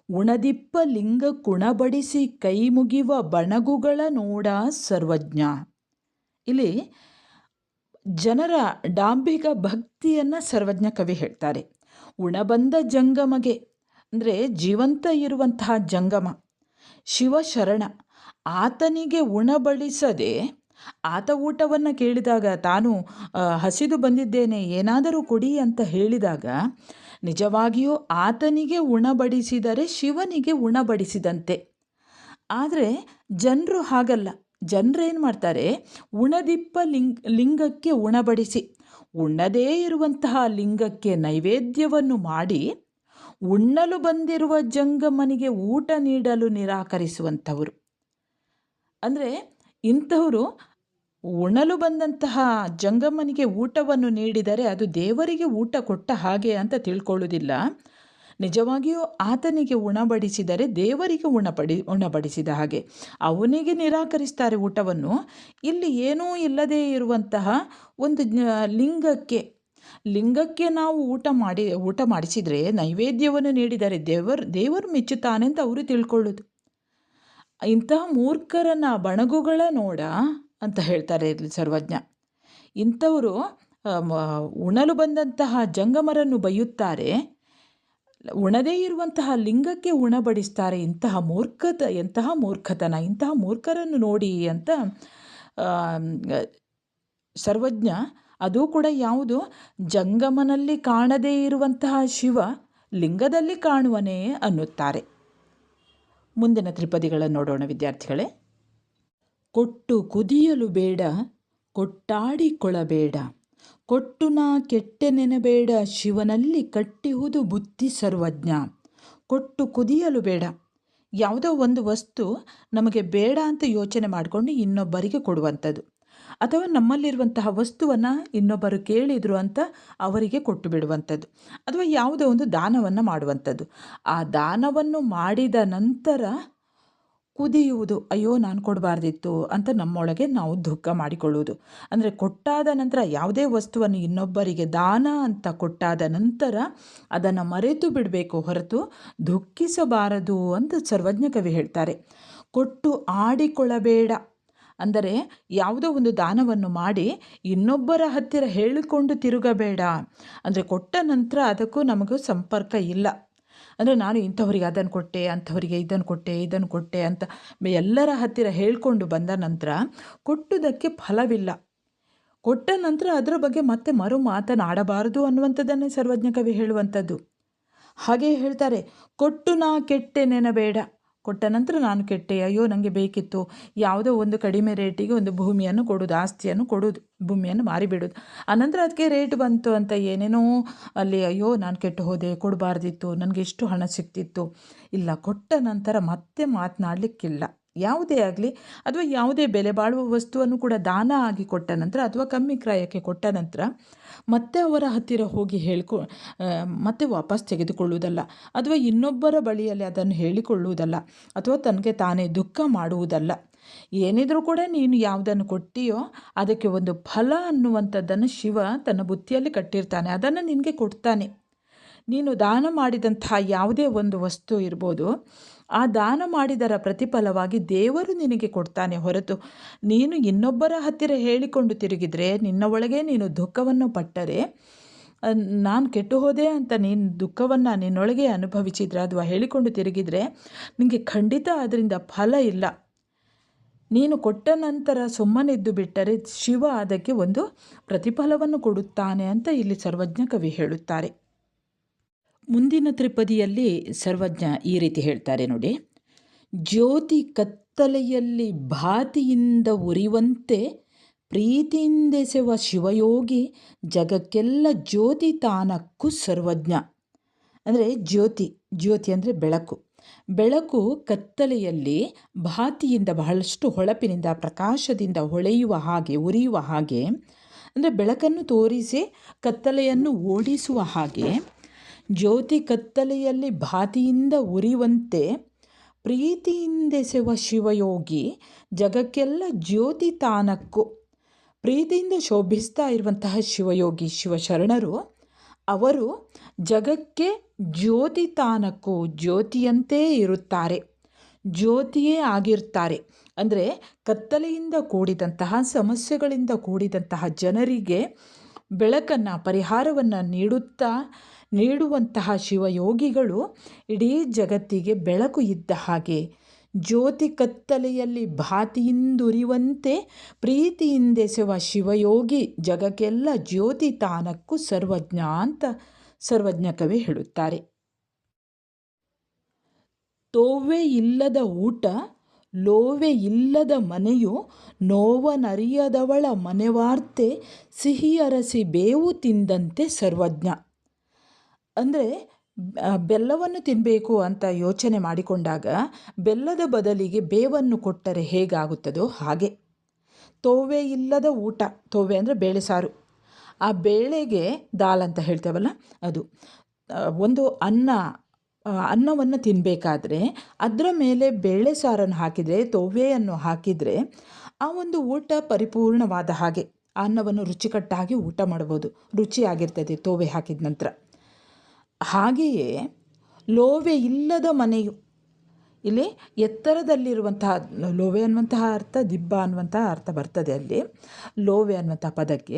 ಉಣದಿಪ್ಪ ಲಿಂಗ ಕುಣಬಡಿಸಿ ಕೈ ಮುಗಿವ ಬಣಗುಗಳ ನೋಡ ಸರ್ವಜ್ಞ. ಇಲ್ಲಿ ಜನರ ಡಾಂಬಿಕ ಭಕ್ತಿಯನ್ನು ಸರ್ವಜ್ಞ ಕವಿ ಹೇಳ್ತಾರೆ. ಉಣಬಂದ ಜಂಗಮಗೆ ಅಂದರೆ ಜೀವಂತ ಇರುವಂತಹ ಜಂಗಮ. ಶಿವಶರಣ. ಆತನಿಗೆ ಉಣಬಡಿಸದೆ ಆತ ಊಟವನ್ನು ಕೇಳಿದಾಗ ತಾನು ಹಸಿದು ಬಂದಿದ್ದೇನೆ, ಏನಾದರೂ ಕೊಡಿ ಅಂತ ಹೇಳಿದಾಗ ನಿಜವಾಗಿಯೂ ಆತನಿಗೆ ಉಣಬಡಿಸಿದರೆ ಶಿವನಿಗೆ ಉಣಬಡಿಸಿದಂತೆ. ಆದರೆ ಜನರು ಹಾಗಲ್ಲ. ಜನರೇನು ಮಾಡ್ತಾರೆ? ಉಣದಿಪ್ಪ ಲಿಂಗ್, ಲಿಂಗಕ್ಕೆ ಉಣಬಡಿಸಿ ಉಣ್ಣದೇ ಇರುವಂತಹ ಲಿಂಗಕ್ಕೆ ನೈವೇದ್ಯವನ್ನು ಮಾಡಿ ಉಣ್ಣಲು ಬಂದಿರುವ ಜಂಗಮನಿಗೆ ಊಟ ನೀಡಲು ನಿರಾಕರಿಸುವಂಥವರು. ಅಂದರೆ ಇಂಥವರು ಉಣಲು ಬಂದಂತಹ ಜಂಗಮನಿಗೆ ಊಟವನ್ನು ನೀಡಿದರೆ ಅದು ದೇವರಿಗೆ ಊಟ ಕೊಟ್ಟ ಹಾಗೆ ಅಂತ ತಿಳ್ಕೊಳ್ಳುವುದಿಲ್ಲ. ನಿಜವಾಗಿಯೂ ಆತನಿಗೆ ಉಣಬಡಿಸಿದರೆ ದೇವರಿಗೆ ಉಣಪಡಿ, ಉಣಬಡಿಸಿದ ಹಾಗೆ. ಅವನಿಗೆ ನಿರಾಕರಿಸ್ತಾರೆ ಊಟವನ್ನು. ಇಲ್ಲಿ ಏನೂ ಇಲ್ಲದೇ ಇರುವಂತಹ ಒಂದು ಲಿಂಗಕ್ಕೆ ಲಿಂಗಕ್ಕೆ ನಾವು ಊಟ ಮಾಡಿ, ಊಟ ಮಾಡಿಸಿದರೆ ನೈವೇದ್ಯವನ್ನು ನೀಡಿದರೆ ದೇವರು ದೇವರು ಮೆಚ್ಚುತ್ತಾನೆ ಅಂತ ಅವರು ತಿಳ್ಕೊಳ್ಳೋದು. ಇಂತಹ ಮೂರ್ಖರನ್ನ ಬಣಗುಗಳ ನೋಡ ಅಂತ ಹೇಳ್ತಾರೆ ಇಲ್ಲಿ ಸರ್ವಜ್ಞ. ಇಂಥವರು ಉಣಲು ಬಂದಂತಹ ಜಂಗಮರನ್ನು ಬೈಯುತ್ತಾರೆ ಉಣದೇ ಇರುವಂತಹ ಲಿಂಗಕ್ಕೆ ಉಣಬಡಿಸ್ತಾರೆ ಇಂತಹ ಮೂರ್ಖತ, ಎಂತಹ ಮೂರ್ಖತನ, ಇಂತಹ ಮೂರ್ಖರನ್ನು ನೋಡಿ ಅಂತ ಸರ್ವಜ್ಞ ಅದು ಕೂಡ ಯಾವುದು? ಜಂಗಮನಲ್ಲಿ ಕಾಣದೇ ಇರುವಂತಹ ಶಿವ ಲಿಂಗದಲ್ಲಿ ಕಾಣುವನೇ ಅನ್ನುತ್ತಾರೆ. ಮುಂದಿನ ತ್ರಿಪದಿಗಳನ್ನು ನೋಡೋಣ ವಿದ್ಯಾರ್ಥಿಗಳೇ. ಕೊಟ್ಟು ಕುದಿಯಲು ಬೇಡ, ಕೊಟ್ಟಾಡಿಕೊಳ್ಳಬೇಡ. ಕೊಟ್ಟು ನಾ ಕೆಟ್ಟೆ ನೆನಬೇಡ ಶಿವನಲ್ಲಿ ಕಟ್ಟಿಹುದು ಬುದ್ಧಿ ಸರ್ವಜ್ಞ. ಕೊಟ್ಟು ಕುದಿಯಲು ಬೇಡ. ಯಾವುದೋ ಒಂದು ವಸ್ತು ನಮಗೆ ಬೇಡ ಅಂತ ಯೋಚನೆ ಮಾಡಿಕೊಂಡು ಇನ್ನೊಬ್ಬರಿಗೆ ಕೊಡುವಂಥದ್ದು. ಅಥವಾ ನಮ್ಮಲ್ಲಿರುವಂತಹ ವಸ್ತುವನ್ನು ಇನ್ನೊಬ್ಬರು ಕೇಳಿದರು ಅಂತ ಅವರಿಗೆ ಕೊಟ್ಟು ಬಿಡುವಂಥದ್ದು ಅಥವಾ ಯಾವುದೋ ಒಂದು ದಾನವನ್ನು ಮಾಡುವಂಥದ್ದು. ಆ ದಾನವನ್ನು ಮಾಡಿದ ನಂತರ ಕುದಿಯುವುದು, ಅಯ್ಯೋ, ನಾನು ಕೊಡಬಾರ್ದಿತ್ತು ಅಂತ ನಮ್ಮೊಳಗೆ ನಾವು ದುಃಖ ಮಾಡಿಕೊಳ್ಳುವುದು. ಅಂದರೆ ಕೊಟ್ಟಾದ ನಂತರ ಯಾವುದೇ ವಸ್ತುವನ್ನು ಇನ್ನೊಬ್ಬರಿಗೆ ದಾನ ಅಂತ ಕೊಟ್ಟಾದ ನಂತರ ಅದನ್ನು ಮರೆತು ಬಿಡಬೇಕು ಹೊರತು ದುಃಖಿಸಬಾರದು ಅಂತ ಸರ್ವಜ್ಞ ಕವಿ ಹೇಳ್ತಾರೆ. ಕೊಟ್ಟು ಆಡಿಕೊಳ್ಳಬೇಡ. ಅಂದರೆ ಯಾವುದೋ ಒಂದು ದಾನವನ್ನು ಮಾಡಿ ಇನ್ನೊಬ್ಬರ ಹತ್ತಿರ ಹೇಳಿಕೊಂಡು ತಿರುಗಬೇಡ. ಅಂದರೆ ಕೊಟ್ಟ ನಂತರ ಅದಕ್ಕೂ ನಮಗೂ ಸಂಪರ್ಕ ಇಲ್ಲ. ಅಂದರೆ ನಾನು ಇಂಥವ್ರಿಗೆ ಅದನ್ನು ಕೊಟ್ಟೆ, ಅಂಥವರಿಗೆ ಇದನ್ನು ಕೊಟ್ಟೆ ಇದನ್ನು ಕೊಟ್ಟೆ ಅಂತ ಎಲ್ಲರ ಹತ್ತಿರ ಹೇಳಿಕೊಂಡು ಬಂದ ನಂತರ ಕೊಟ್ಟುದಕ್ಕೆ ಫಲವಿಲ್ಲ. ಕೊಟ್ಟ ನಂತರ ಅದರ ಬಗ್ಗೆ ಮತ್ತೆ ಮರು ಮಾತನಾಡಬಾರದು ಅನ್ನುವಂಥದ್ದನ್ನೇ ಸರ್ವಜ್ಞ ಕವಿ ಹೇಳುವಂಥದ್ದು. ಹಾಗೆ ಹೇಳ್ತಾರೆ, ಕೊಟ್ಟು ನಾ ಕೆಟ್ಟೆ ನೆನಬೇಡ ಕೊಟ್ಟ ನಂತರ ನಾನು ಕೆಟ್ಟೆ, ಅಯ್ಯೋ ನನಗೆ ಬೇಕಿತ್ತು. ಯಾವುದೋ ಒಂದು ಕಡಿಮೆ ರೇಟಿಗೆ ಒಂದು ಭೂಮಿಯನ್ನು ಕೊಡೋದು ಆಸ್ತಿಯನ್ನು ಕೊಡೋದು ಭೂಮಿಯನ್ನು ಮಾರಿಬಿಡೋದು ಆನಂತರ ಅದಕ್ಕೆ ರೇಟ್ ಬಂತು ಅಂತ ಏನೇನೋ ಅಲ್ಲಿ, ಅಯ್ಯೋ, ನಾನು ಕೆಟ್ಟು ಹೋದೆ, ಕೊಡಬಾರ್ದಿತ್ತು, ನನಗೆ ಎಷ್ಟು ಹಣ ಸಿಕ್ತಿತ್ತು ಇಲ್ಲ, ಕೊಟ್ಟ ನಂತರ ಮತ್ತೆ ಮಾತನಾಡಲಿಕ್ಕಿಲ್ಲ. ಯಾವುದೇ ಆಗಲಿ ಅಥವಾ ಯಾವುದೇ ಬೆಲೆ ಬಾಳುವ ವಸ್ತುವನ್ನು ಕೂಡ ದಾನ ಆಗಿ ಕೊಟ್ಟ ನಂತರ ಅಥವಾ ಕಮ್ಮಿ ಕ್ರಯಕ್ಕೆ ಕೊಟ್ಟ ನಂತರ ಮತ್ತೆ ಅವರ ಹತ್ತಿರ ಹೋಗಿ ಹೇಳ್ಕೊ ಮತ್ತೆ ವಾಪಸ್ ತೆಗೆದುಕೊಳ್ಳುವುದಲ್ಲ ಅಥವಾ ಇನ್ನೊಬ್ಬರ ಬಳಿಯಲ್ಲಿ ಅದನ್ನು ಹೇಳಿಕೊಳ್ಳುವುದಲ್ಲ ಅಥವಾ ತನಗೆ ತಾನೇ ದುಃಖ ಮಾಡುವುದಲ್ಲ. ಏನಿದ್ರೂ ಕೂಡ ನೀನು ಯಾವುದನ್ನು ಕೊಟ್ಟಿಯೋ ಅದಕ್ಕೆ ಒಂದು ಫಲ ಅನ್ನುವಂಥದ್ದನ್ನು ಶಿವ ತನ್ನ ಬುತ್ತಿಯಲ್ಲಿ ಕಟ್ಟಿರ್ತಾನೆ, ಅದನ್ನು ನಿನಗೆ ಕೊಡ್ತಾನೆ. ನೀನು ದಾನ ಮಾಡಿದಂತಹ ಯಾವುದೇ ಒಂದು ವಸ್ತು ಇರ್ಬೋದು ಆ ದಾನ ಮಾಡಿದರ ಪ್ರತಿಫಲವಾಗಿ ದೇವರು ನಿನಗೆ ಕೊಡ್ತಾನೆ ಹೊರತು ನೀನು ಇನ್ನೊಬ್ಬರ ಹತ್ತಿರ ಹೇಳಿಕೊಂಡು ತಿರುಗಿದರೆ ನಿನ್ನ ಒಳಗೆ ನೀನು ದುಃಖವನ್ನು ಪಟ್ಟರೆ ನಾನು ಕೆಟ್ಟು ಹೋದೆ ಅಂತ ನೀನು ದುಃಖವನ್ನು ನಿನ್ನೊಳಗೆ ಅನುಭವಿಸಿದ್ರೆ ಅಥವಾ ಹೇಳಿಕೊಂಡು ತಿರುಗಿದರೆ ನಿನಗೆ ಖಂಡಿತ ಅದರಿಂದ ಫಲ ಇಲ್ಲ. ನೀನು ಕೊಟ್ಟ ನಂತರ ಸುಮ್ಮನೆದ್ದು ಬಿಟ್ಟರೆ ಶಿವ ಅದಕ್ಕೆ ಒಂದು ಪ್ರತಿಫಲವನ್ನು ಕೊಡುತ್ತಾನೆ ಅಂತ ಇಲ್ಲಿ ಸರ್ವಜ್ಞ ಕವಿ ಹೇಳುತ್ತಾರೆ. ಮುಂದಿನ ತ್ರಿಪದಿಯಲ್ಲಿ ಸರ್ವಜ್ಞ ಈ ರೀತಿ ಹೇಳ್ತಾರೆ ನೋಡಿ. ಜ್ಯೋತಿ ಕತ್ತಲೆಯಲ್ಲಿ ಭಾತಿಯಿಂದ ಉರಿವಂತೆ ಪ್ರೀತಿಯಿಂದೆಸೆವ ಶಿವಯೋಗಿ ಜಗಕ್ಕೆಲ್ಲ ಜ್ಯೋತಿ ತಾನಕ್ಕೂ ಸರ್ವಜ್ಞ. ಅಂದರೆ ಜ್ಯೋತಿ ಜ್ಯೋತಿ ಅಂದರೆ ಬೆಳಕು. ಬೆಳಕು ಕತ್ತಲೆಯಲ್ಲಿ ಭಾತಿಯಿಂದ ಬಹಳಷ್ಟು ಹೊಳಪಿನಿಂದ ಪ್ರಕಾಶದಿಂದ ಹೊಳೆಯುವ ಹಾಗೆ, ಉರಿಯುವ ಹಾಗೆ, ಅಂದರೆ ಬೆಳಕನ್ನು ತೋರಿಸಿ ಕತ್ತಲೆಯನ್ನು ಓಡಿಸುವ ಹಾಗೆ ಜ್ಯೋತಿ ಕತ್ತಲೆಯಲ್ಲಿ ಭಾತಿಯಿಂದ ಉರಿವಂತೆ ಪ್ರೀತಿಯಿಂದೆಸೆವ ಶಿವಯೋಗಿ, ಜಗಕ್ಕೆಲ್ಲ ಜ್ಯೋತಿ ತಾನಕ್ಕು. ಪ್ರೀತಿಯಿಂದ ಶೋಭಿಸ್ತಾ ಇರುವಂತಹ ಶಿವಯೋಗಿ ಶಿವಶರಣರು, ಅವರು ಜಗಕ್ಕೆ ಜ್ಯೋತಿ ತಾನಕ್ಕೂ ಜ್ಯೋತಿಯಂತೆ ಇರುತ್ತಾರೆ. ಜ್ಯೋತಿಯೇ ಆಗಿರ್ತಾರೆ. ಅಂದರೆ ಕತ್ತಲೆಯಿಂದ ಕೂಡಿದಂತಹ, ಸಮಸ್ಯೆಗಳಿಂದ ಕೂಡಿದಂತಹ ಜನರಿಗೆ ಬೆಳಕನ್ನು, ಪರಿಹಾರವನ್ನು ನೀಡುತ್ತಾ ನೀಡುವಂತಹ ಶಿವಯೋಗಿಗಳು ಇಡೀ ಜಗತ್ತಿಗೆ ಬೆಳಕು ಇದ್ದ ಹಾಗೆ ಜ್ಯೋತಿ ಕತ್ತಲೆಯಲ್ಲಿ ಭಾತಿಯಿಂದುರಿಯುವಂತೆ ಪ್ರೀತಿಯಿಂದೆಸೆವ ಶಿವಯೋಗಿ ಜಗಕ್ಕೆಲ್ಲ ಜ್ಯೋತಿ ತಾನಕ್ಕೂ ಸರ್ವಜ್ಞ ಅಂತ ಸರ್ವಜ್ಞ ಕವಿ ಹೇಳುತ್ತಾರೆ. ತೋವೆ ಇಲ್ಲದ ಊಟ ಲೋವೆ ಇಲ್ಲದ ಮನೆಯು, ನೋವನರಿಯದವಳ ಮನೆವಾರ್ತೆ, ಸಿಹಿಯರಸಿ ಬೇವು ತಿಂದಂತೆ ಸರ್ವಜ್ಞ. ಅಂದರೆ ಬೆಲ್ಲವನ್ನು ತಿನ್ನಬೇಕು ಅಂತ ಯೋಚನೆ ಮಾಡಿಕೊಂಡಾಗ ಬೆಲ್ಲದ ಬದಲಿಗೆ ಬೇವನ್ನು ಕೊಟ್ಟರೆ ಹೇಗಾಗುತ್ತದೋ ಹಾಗೆ. ತೋವೆ ಇಲ್ಲದ ಊಟ, ತೋವೆ ಅಂದರೆ ಬೇಳೆ ಸಾರು. ಆ ಬೇಳೆಗೆ ದಾಲ್ ಅಂತ ಹೇಳ್ತೇವಲ್ಲ ಅದು. ಒಂದು ಅನ್ನ ಅನ್ನವನ್ನು ತಿನ್ನಬೇಕಾದ್ರೆ ಅದರ ಮೇಲೆ ಬೇಳೆ ಸಾರನ್ನು ಹಾಕಿದರೆ, ತೋವೆಯನ್ನು ಹಾಕಿದರೆ ಆ ಒಂದು ಊಟ ಪರಿಪೂರ್ಣವಾದ ಹಾಗೆ ಅನ್ನವನ್ನು ರುಚಿಕಟ್ಟಾಗಿ ಊಟ ಮಾಡ್ಬೋದು. ರುಚಿಯಾಗಿರ್ತದೆ ತೋವೆ ಹಾಕಿದ ನಂತರ. ಹಾಗೆಯೇ ಲೋವೆ ಇಲ್ಲದ ಮನೆಯು ಇಲ್ಲಿ ಎತ್ತರದಲ್ಲಿರುವಂತಹ, ಲೋವೆ ಅನ್ನುವಂತಹ ಅರ್ಥ, ದಿಬ್ಬ ಅನ್ನುವಂತಹ ಅರ್ಥ ಬರ್ತದೆ ಅಲ್ಲಿ. ಲೋವೆ ಅನ್ನುವಂಥ ಪದಕ್ಕೆ.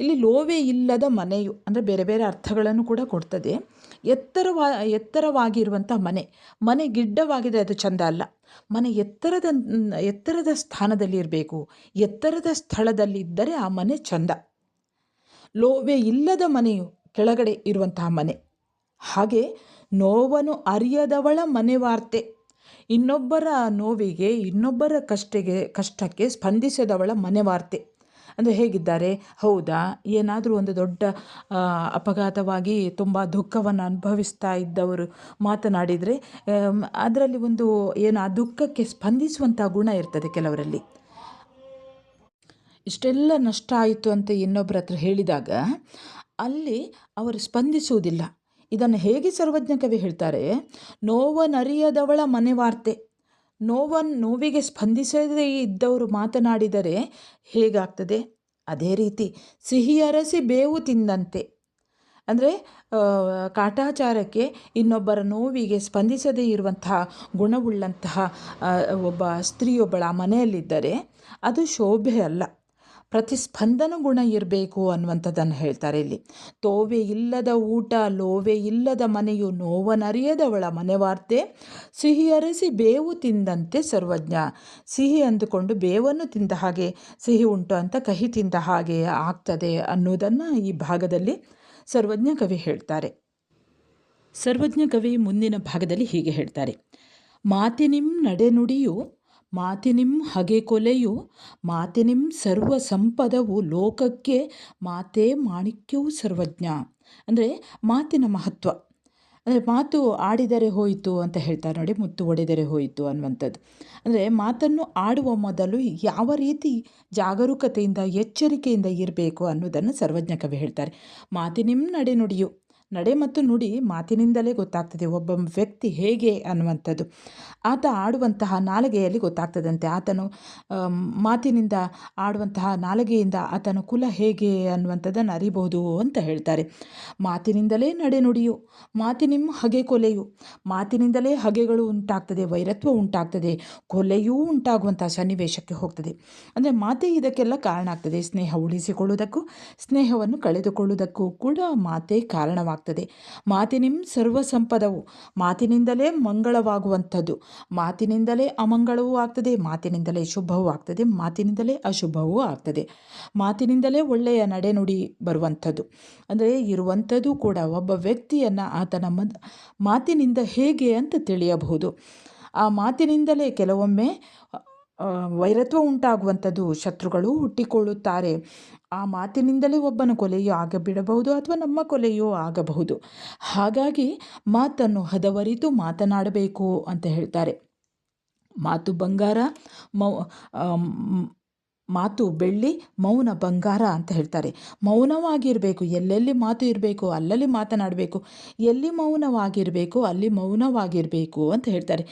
ಇಲ್ಲಿ ಲೋವೆ ಇಲ್ಲದ ಮನೆಯು, ಅಂದರೆ ಬೇರೆ ಬೇರೆ ಅರ್ಥಗಳನ್ನು ಕೂಡ ಕೊಡ್ತದೆ. ಎತ್ತರವಾ ಎತ್ತರವಾಗಿರುವಂಥ ಮನೆ ಮನೆ ಗಿಡ್ಡವಾಗಿದೆ ಅದು ಚಂದ ಅಲ್ಲ. ಮನೆ ಎತ್ತರದ ಎತ್ತರದ ಸ್ಥಾನದಲ್ಲಿ ಇರಬೇಕು. ಎತ್ತರದ ಸ್ಥಳದಲ್ಲಿ ಇದ್ದರೆ ಆ ಮನೆ ಚಂದ. ಲೋವೆ ಇಲ್ಲದ ಮನೆಯು ಕೆಳಗಡೆ ಇರುವಂತಹ ಮನೆ. ಹಾಗೆ ನೋವನ್ನು ಅರಿಯದವಳ ಮನೆವಾರ್ತೆ. ಇನ್ನೊಬ್ಬರ ನೋವಿಗೆ, ಇನ್ನೊಬ್ಬರ ಕಷ್ಟಗೆ, ಕಷ್ಟಕ್ಕೆ ಸ್ಪಂದಿಸದವಳ ಮನೆವಾರ್ತೆ. ಅಂದರೆ ಹೇಗಿದ್ದಾರೆ? ಹೌದಾ? ಏನಾದರೂ ಒಂದು ದೊಡ್ಡ ಅಪಘಾತವಾಗಿ ತುಂಬ ದುಃಖವನ್ನು ಅನುಭವಿಸ್ತಾ ಇದ್ದವರು ಮಾತನಾಡಿದರೆ ಅದರಲ್ಲಿ ಒಂದು ಏನು, ಆ ದುಃಖಕ್ಕೆ ಸ್ಪಂದಿಸುವಂಥ ಗುಣ ಇರ್ತದೆ ಕೆಲವರಲ್ಲಿ. ಇಷ್ಟೆಲ್ಲ ನಷ್ಟ ಆಯಿತು ಅಂತ ಇನ್ನೊಬ್ಬರ ಹತ್ರ ಹೇಳಿದಾಗ, ಅಲ್ಲಿ ಅವರು ಸ್ಪಂದಿಸುವುದಿಲ್ಲ. ಇದನ್ನು ಹೇಗೆ ಸರ್ವಜ್ಞ ಕವಿ ಹೇಳ್ತಾರೆ? ನೋವನರಿಯದವಳ ಮನೆ ವಾರ್ತೆ. ನೋವನ್ನು ನೋವಿಗೆ ಸ್ಪಂದಿಸದೇ ಇದ್ದವರು ಮಾತನಾಡಿದರೆ ಹೇಗಾಗ್ತದೆ? ಅದೇ ರೀತಿ ಸಿಹಿ ಅರಸಿ ಬೇವು ತಿಂದಂತೆ. ಅಂದರೆ ಕಾಟಾಚಾರಕ್ಕೆ ಇನ್ನೊಬ್ಬರ ನೋವಿಗೆ ಸ್ಪಂದಿಸದೇ ಇರುವಂತಹ ಗುಣವುಳ್ಳಂತಹ ಒಬ್ಬ ಸ್ತ್ರೀಯೊಬ್ಬಳ ಮನೆಯಲ್ಲಿದ್ದರೆ ಅದು ಶೋಭೆ ಅಲ್ಲ. ಪ್ರತಿಸ್ಪಂದನ ಗುಣ ಇರಬೇಕು ಅನ್ನುವಂಥದ್ದನ್ನು ಹೇಳ್ತಾರೆ ಇಲ್ಲಿ. ತೋವೆ ಇಲ್ಲದ ಊಟ, ಲೋವೆ ಇಲ್ಲದ ಮನೆಯು ನೋವನರಿಯದವಳ ಮನೆವಾರ್ತೆ. ಸಿಹಿ ಅರಸಿ ಬೇವು ತಿಂದಂತೆ ಸರ್ವಜ್ಞ. ಸಿಹಿ ಅಂದುಕೊಂಡು ಬೇವನ್ನು ತಿಂದ ಹಾಗೆ, ಸಿಹಿ ಉಂಟು ಅಂತ ಕಹಿ ತಿಂದ ಹಾಗೆ ಆಗ್ತದೆ ಅನ್ನೋದನ್ನು ಈ ಭಾಗದಲ್ಲಿ ಸರ್ವಜ್ಞ ಕವಿ ಹೇಳ್ತಾರೆ. ಸರ್ವಜ್ಞ ಕವಿ ಮುಂದಿನ ಭಾಗದಲ್ಲಿ ಹೀಗೆ ಹೇಳ್ತಾರೆ. ಮಾತಿನಿಂ ನಡೆನುಡಿಯು ಮಾತಿನಿಂ ಹಗೆ ಕೊಲೆಯು ಮಾತಿನಿಂ ಸರ್ವ ಸಂಪದವು ಲೋಕಕ್ಕೆ ಮಾತೇ ಮಾಣಿಕ್ಯವು ಸರ್ವಜ್ಞ. ಅಂದರೆ ಮಾತಿನ ಮಹತ್ವ. ಅಂದರೆ ಮಾತು ಆಡಿದರೆ ಹೋಯಿತು ಅಂತ ಹೇಳ್ತಾರೆ ನೋಡಿ, ಮುತ್ತು ಒಡೆದರೆ ಹೋಯಿತು ಅನ್ನುವಂಥದ್ದು. ಅಂದರೆ ಮಾತನ್ನು ಆಡುವ ಮೊದಲು ಯಾವ ರೀತಿ ಜಾಗರೂಕತೆಯಿಂದ, ಎಚ್ಚರಿಕೆಯಿಂದ ಇರಬೇಕು ಅನ್ನೋದನ್ನು ಸರ್ವಜ್ಞ ಕವಿ ಹೇಳ್ತಾರೆ. ಮಾತಿನಿಂ ನಡೆನುಡಿಯು. ನಡೆ ಮತ್ತು ನುಡಿ ಮಾತಿನಿಂದಲೇ ಗೊತ್ತಾಗ್ತದೆ. ಒಬ್ಬ ವ್ಯಕ್ತಿ ಹೇಗೆ ಅನ್ನುವಂಥದ್ದು. ಆತ ಆಡುವಂತಹ ನಾಲಿಗೆಯಲ್ಲಿ ಗೊತ್ತಾಗ್ತದಂತೆ. ಆತನು ಮಾತಿನಿಂದ ಆಡುವಂತಹ ನಾಲಿಗೆಯಿಂದ ಆತನ ಕುಲ ಹೇಗೆ ಅನ್ನುವಂಥದ್ದನ್ನು ಅರಿಬಹುದು ಅಂತ ಹೇಳ್ತಾರೆ. ಮಾತಿನಿಂದಲೇ ನಡೆ ನುಡಿಯು ಮಾತಿನಿಮ್ಮ ಹಗೆ ಕೊಲೆಯು, ಮಾತಿನಿಂದಲೇ ಹಗೆಗಳು ಉಂಟಾಗ್ತದೆ, ವೈರತ್ವ ಉಂಟಾಗ್ತದೆ, ಕೊಲೆಯೂ ಉಂಟಾಗುವಂತಹ ಸನ್ನಿವೇಶಕ್ಕೆ ಹೋಗ್ತದೆ. ಅಂದರೆ ಮಾತೇ ಇದಕ್ಕೆಲ್ಲ ಕಾರಣ ಆಗ್ತದೆ. ಸ್ನೇಹ ಉಳಿಸಿಕೊಳ್ಳುವುದಕ್ಕೂ, ಸ್ನೇಹವನ್ನು ಕಳೆದುಕೊಳ್ಳುವುದಕ್ಕೂ ಕೂಡ ಮಾತೇ ಕಾರಣವಾಗ್ತದೆ. ಆಗ್ತದೆ. ಮಾತಿನಿಂ ಸರ್ವ ಸಂಪದವು ಮಾತಿನಿಂದಲೇ ಮಂಗಳವಾಗುವಂಥದ್ದು. ಮಾತಿನಿಂದಲೇ ಅಮಂಗಳವೂ ಆಗ್ತದೆ, ಮಾತಿನಿಂದಲೇ ಶುಭವೂ ಆಗ್ತದೆ, ಮಾತಿನಿಂದಲೇ ಅಶುಭವೂ ಆಗ್ತದೆ. ಮಾತಿನಿಂದಲೇ ಒಳ್ಳೆಯ ನಡೆನುಡಿ ಬರುವಂಥದ್ದು. ಅಂದರೆ ಇರುವಂಥದ್ದು ಕೂಡ ಒಬ್ಬ ವ್ಯಕ್ತಿಯನ್ನು ಆತನ ಮಾತಿನಿಂದ ಹೇಗೆ ಅಂತ ತಿಳಿಯಬಹುದು. ಆ ಮಾತಿನಿಂದಲೇ ಕೆಲವೊಮ್ಮೆ ವೈರತ್ವ ಉಂಟಾಗುವಂಥದ್ದು ಶತ್ರುಗಳು ಹುಟ್ಟಿಕೊಳ್ಳುತ್ತಾರೆ. ಆ ಮಾತಿನಿಂದಲೇ ಒಬ್ಬನ ಕೊಲೆಯೂ ಆಗಬಿಡಬಹುದು ಅಥವಾ ನಮ್ಮ ಕೊಲೆಯೂ ಆಗಬಹುದು. ಹಾಗಾಗಿ ಮಾತನ್ನು ಹದವರಿತು ಮಾತನಾಡಬೇಕು ಅಂತ ಹೇಳ್ತಾರೆ. ಮಾತು ಬಂಗಾರ, ಮೌ ಮಾತು ಬೆಳ್ಳಿ, ಮೌನ ಬಂಗಾರ ಅಂತ ಹೇಳ್ತಾರೆ. ಮೌನವಾಗಿರಬೇಕು, ಎಲ್ಲೆಲ್ಲಿ ಮಾತು ಇರಬೇಕು, ಅಲ್ಲಲ್ಲಿ ಮಾತನಾಡಬೇಕು, ಎಲ್ಲಿ ಮೌನವಾಗಿರಬೇಕು, ಅಲ್ಲಿ ಮೌನವಾಗಿರಬೇಕು ಅಂತ ಹೇಳ್ತಾರೆ.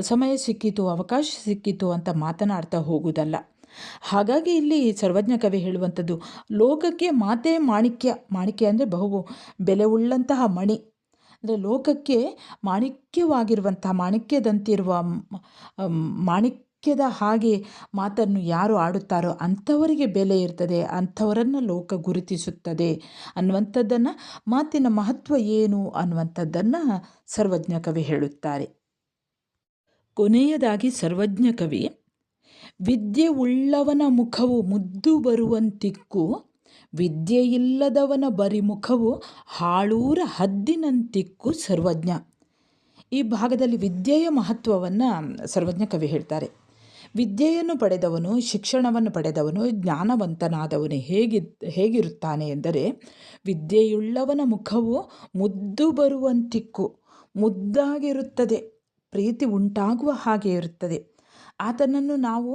ಸಮಯ ಸಿಕ್ಕಿತು, ಅವಕಾಶ ಸಿಕ್ಕಿತು ಅಂತ ಮಾತನಾಡ್ತಾ ಹೋಗುವುದಲ್ಲ. ಹಾಗಾಗಿ ಇಲ್ಲಿ ಸರ್ವಜ್ಞ ಕವಿ ಹೇಳುವಂಥದ್ದು, ಲೋಕಕ್ಕೆ ಮಾತೆ ಮಾಣಿಕ್ಯ ಮಾಣಿಕ್ಯ ಅಂದರೆ ಬಹು ಬೆಲೆ ಉಳ್ಳಂತಹ ಮಣಿ. ಅಂದರೆ ಲೋಕಕ್ಕೆ ಮಾಣಿಕ್ಯವಾಗಿರುವಂತಹ, ಮಾಣಿಕ್ಯದಂತಿರುವ ಮಾಣಿಕ್ಯದ ಹಾಗೆ ಮಾತನ್ನು ಯಾರು ಆಡುತ್ತಾರೋ ಅಂಥವರಿಗೆ ಬೆಲೆ ಇರ್ತದೆ, ಅಂಥವರನ್ನು ಲೋಕ ಗುರುತಿಸುತ್ತದೆ ಅನ್ನುವಂಥದ್ದನ್ನು ಮಾತಿನ ಮಹತ್ವ ಏನು ಅನ್ನುವಂಥದ್ದನ್ನು ಸರ್ವಜ್ಞ ಕವಿ ಹೇಳುತ್ತಾರೆ. ಕೊನೆಯದಾಗಿ ಸರ್ವಜ್ಞ ಕವಿ ವಿದ್ಯೆ ಉಳ್ಳವನ ಮುಖವು ಮುದ್ದು ಬರುವಂತಿಕ್ಕು ವಿದ್ಯೆಯಿಲ್ಲದವನ ಬರಿಮುಖವು ಹಾಳೂರ ಹದ್ದಿನಂತಿಕ್ಕು ಸರ್ವಜ್ಞ. ಈ ಭಾಗದಲ್ಲಿ ವಿದ್ಯೆಯ ಮಹತ್ವವನ್ನು ಸರ್ವಜ್ಞ ಕವಿ ಹೇಳ್ತಾರೆ. ವಿದ್ಯೆಯನ್ನು ಪಡೆದವನು, ಶಿಕ್ಷಣವನ್ನು ಪಡೆದವನು, ಜ್ಞಾನವಂತನಾದವನು ಹೇಗಿ, ಹೇಗಿರುತ್ತಾನೆ ಎಂದರೆ, ವಿದ್ಯೆಯುಳ್ಳವನ ಮುಖವು ಮುದ್ದು ಬರುವಂತಿಕ್ಕು, ಮುದ್ದಾಗಿರುತ್ತದೆ, ಪ್ರೀತಿ ಉಂಟಾಗುವ ಹಾಗೆ ಇರುತ್ತದೆ. ಆತನನ್ನು ನಾವು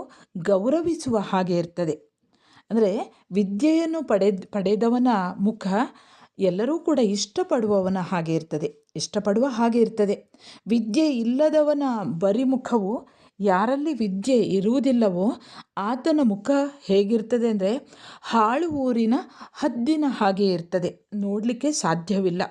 ಗೌರವಿಸುವ ಹಾಗೆ ಇರ್ತದೆ. ಅಂದರೆ ವಿದ್ಯೆಯನ್ನು ಪಡೆದ, ಪಡೆದವನ ಮುಖ ಎಲ್ಲರೂ ಕೂಡ ಇಷ್ಟಪಡುವವನ ಹಾಗೆ ಇರ್ತದೆ. ಇಷ್ಟಪಡುವ ಹಾಗೆ ಇರ್ತದೆ. ವಿದ್ಯೆ ಇಲ್ಲದವನ ಬರಿ ಮುಖವು ಯಾರಲ್ಲಿ ವಿದ್ಯೆ ಇರುವುದಿಲ್ಲವೋ ಆತನ ಮುಖ ಹೇಗಿರ್ತದೆ ಅಂದರೆ ಹಾಳು ಊರಿನ ಹದ್ದಿನ ಹಾಗೆ ಇರ್ತದೆ. ನೋಡಲಿಕ್ಕೆ ಸಾಧ್ಯವಿಲ್ಲ.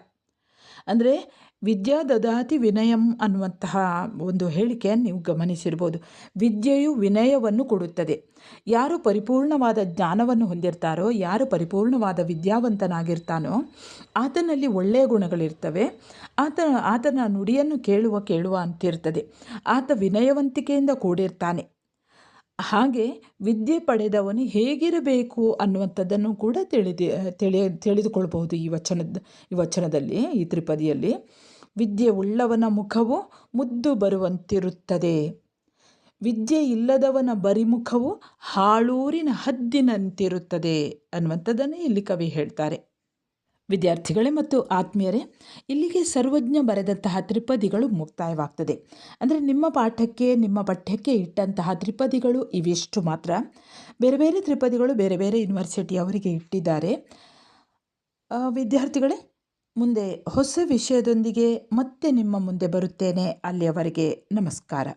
ಅಂದರೆ ವಿದ್ಯಾ ದದಾತಿ ವಿನಯಂ ಅನ್ನುವಂತಹ ಒಂದು ಹೇಳಿಕೆಯನ್ನು ನೀವು ಗಮನಿಸಿರ್ಬೋದು. ವಿದ್ಯೆಯು ವಿನಯವನ್ನು ಕೊಡುತ್ತದೆ. ಯಾರು ಪರಿಪೂರ್ಣವಾದ ಜ್ಞಾನವನ್ನು ಹೊಂದಿರ್ತಾರೋ, ಯಾರು ಪರಿಪೂರ್ಣವಾದ ವಿದ್ಯಾವಂತನಾಗಿರ್ತಾನೋ, ಆತನಲ್ಲಿ ಒಳ್ಳೆಯ ಗುಣಗಳಿರ್ತವೆ. ಆತ, ಆತನ ನುಡಿಯನ್ನು ಕೇಳುವ ಕೇಳುವ ಅಂತಿರ್ತದೆ. ಆತ ವಿನಯವಂತಿಕೆಯಿಂದ ಕೂಡಿರ್ತಾನೆ. ಹಾಗೆ ವಿದ್ಯೆ ಪಡೆದವನು ಹೇಗಿರಬೇಕು ಅನ್ನುವಂಥದ್ದನ್ನು ಕೂಡ ತಿಳಿದು ತಿಳಿ ತಿಳಿದುಕೊಳ್ಬಹುದು ಈ ವಚನದ, ಈ ವಚನದಲ್ಲಿ, ಈ ತ್ರಿಪದಿಯಲ್ಲಿ. ವಿದ್ಯೆ ಉಳ್ಳವನ ಮುಖವು ಮುದ್ದು ಬರುವಂತಿರುತ್ತದೆ. ವಿದ್ಯೆ ಇಲ್ಲದವನ ಬರಿಮುಖವು ಹಾಳೂರಿನ ಹದ್ದಿನಂತಿರುತ್ತದೆ ಅನ್ನುವಂಥದ್ದನ್ನೇ ಇಲ್ಲಿ ಕವಿ ಹೇಳ್ತಾರೆ. ವಿದ್ಯಾರ್ಥಿಗಳೇ ಮತ್ತು ಆತ್ಮೀಯರೇ, ಇಲ್ಲಿಗೆ ಸರ್ವಜ್ಞ ಬರೆದಂತಹ ತ್ರಿಪದಿಗಳು ಮುಕ್ತಾಯವಾಗ್ತದೆ. ಅಂದರೆ ನಿಮ್ಮ ಪಾಠಕ್ಕೆ, ನಿಮ್ಮ ಪಠ್ಯಕ್ಕೆ ಇಟ್ಟಂತಹ ತ್ರಿಪದಿಗಳು ಇವೆಷ್ಟು ಮಾತ್ರ. ಬೇರೆ ಬೇರೆ ತ್ರಿಪದಿಗಳು ಬೇರೆ ಬೇರೆ ಯೂನಿವರ್ಸಿಟಿ ಅವರಿಗೆ ಇಟ್ಟಿದ್ದಾರೆ. ವಿದ್ಯಾರ್ಥಿಗಳೇ ಮುಂದೆ ಹೊಸ ವಿಷಯದೊಂದಿಗೆ ಮತ್ತೆ ನಿಮ್ಮ ಮುಂದೆ ಬರುತ್ತೇನೆ. ಅಲ್ಲಿಯವರೆಗೆ ನಮಸ್ಕಾರ.